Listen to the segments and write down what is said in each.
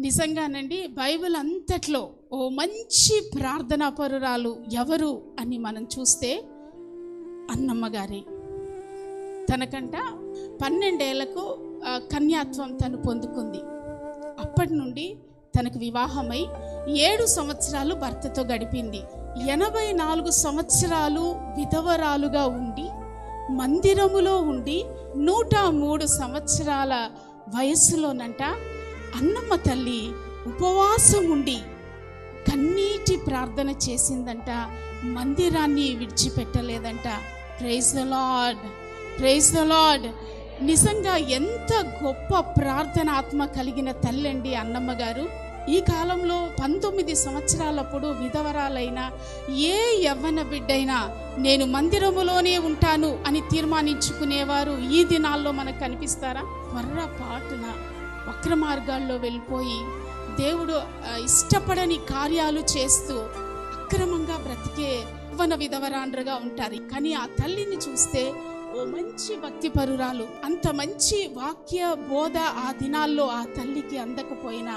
నిజంగానండి బైబిల్ అంతట్లో ఓ మంచి ప్రార్థనా పరురాలు ఎవరు అని మనం చూస్తే అన్నమ్మ గారి. తనకంట పన్నెండేళ్ళకు కన్యాత్వం తను పొందుకుంది. అప్పటి నుండి తనకు వివాహమై ఏడు సంవత్సరాలు భర్తతో గడిపింది. ఎనభై నాలుగు సంవత్సరాలు విధవరాలుగా ఉండి మందిరములో ఉండి నూట మూడు సంవత్సరాల వయస్సులోనంట అన్నమ్మ తల్లి ఉపవాసం ఉండి కన్నీటి ప్రార్థన చేసిందంట. మందిరాన్ని విడిచిపెట్టలేదంట. Praise the Lord praise the Lord నిజంగా ఎంత గొప్ప ప్రార్థన ఆత్మ కలిగిన తల్లండి అన్నమ్మ గారు. ఈ కాలంలో పంతొమ్మిది సంవత్సరాలప్పుడు విధవరాలైన ఏ యవ్వన బిడ్డైనా నేను మందిరములోనే ఉంటాను అని తీర్మానించుకునేవారు ఈ దినాల్లో మనకు కనిపిస్తారా? పొర్రపాటున వక్ర మార్గాల్లో వెళ్ళిపోయి దేవుడు ఇష్టపడని కార్యాలు చేస్తూ అక్రమంగా బ్రతికే యవ్వన విధవరాండ్రగా ఉంటారు. కానీ ఆ తల్లిని చూస్తే ఓ మంచి భక్తి పరురాలు అంత మంచి వాక్య బోధ ఆ దినాల్లో ఆ తల్లికి అందకపోయినా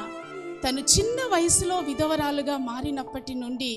తను చిన్న వయసులో విధవరాలుగా మారినప్పటి నుండి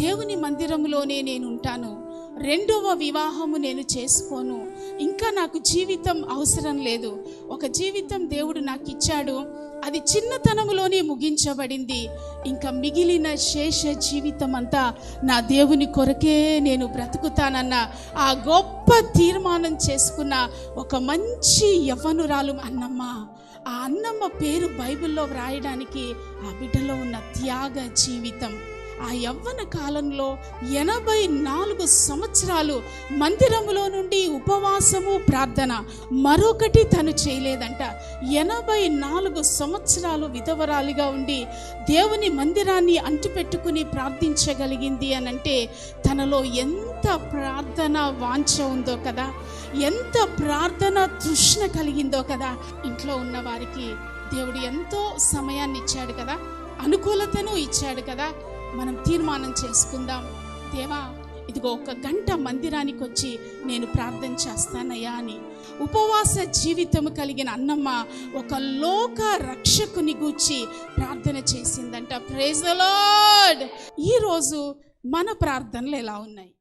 దేవుని మందిరంలోనే నేను ఉంటాను రెండవ వివాహము నేను చేసుకోను. ఇంకా నాకు జీవితం అవసరం లేదు. ఒక జీవితం దేవుడు నాకు ఇచ్చాడు అది చిన్నతనంలోనే ముగించబడింది. ఇంకా మిగిలిన శేష జీవితం అంతా నా దేవుని కొరకే నేను బ్రతుకుతానన్న ఆ గొప్ప తీర్మానం చేసుకున్న ఒక మంచి యవ్వనురాలు అన్నమ్మ. ఆ అన్నమ్మ పేరు బైబిల్లో వ్రాయడానికి ఆ బిడ్డలో ఉన్న త్యాగ జీవితం. ఆ యవ్వన కాలంలో ఎనభై నాలుగు సంవత్సరాలు మందిరంలో నుండి ఉపవాసము ప్రార్థన మరొకటి తను చేయలేదంట. ఎనభై నాలుగు సంవత్సరాలు విధవరాలిగా ఉండి దేవుని మందిరాన్ని అంటిపెట్టుకుని ప్రార్థించగలిగింది అని అంటే తనలో ఎంత ప్రార్థన వాంఛ ఉందో కదా ఎంత ప్రార్థన తృష్ణ కలిగిందో కదా. ఇంట్లో ఉన్న వారికి దేవుడు ఎంతో సమయాన్ని ఇచ్చాడు కదా అనుకూలతను ఇచ్చాడు కదా. మనం తీర్మానం చేసుకుందాం. దేవా ఇదిగో ఒక గంట మందిరానికి వచ్చి నేను ప్రార్థన చేస్తానయ్యా అని. ఉపవాస జీవితం కలిగిన అన్నమ్మ ఒక లోక రక్షకుని గూర్చి ప్రార్థన చేసిందంట. ప్రేజ్ లార్డ్ ఈరోజు మన ప్రార్థనలు ఎలా ఉన్నాయి?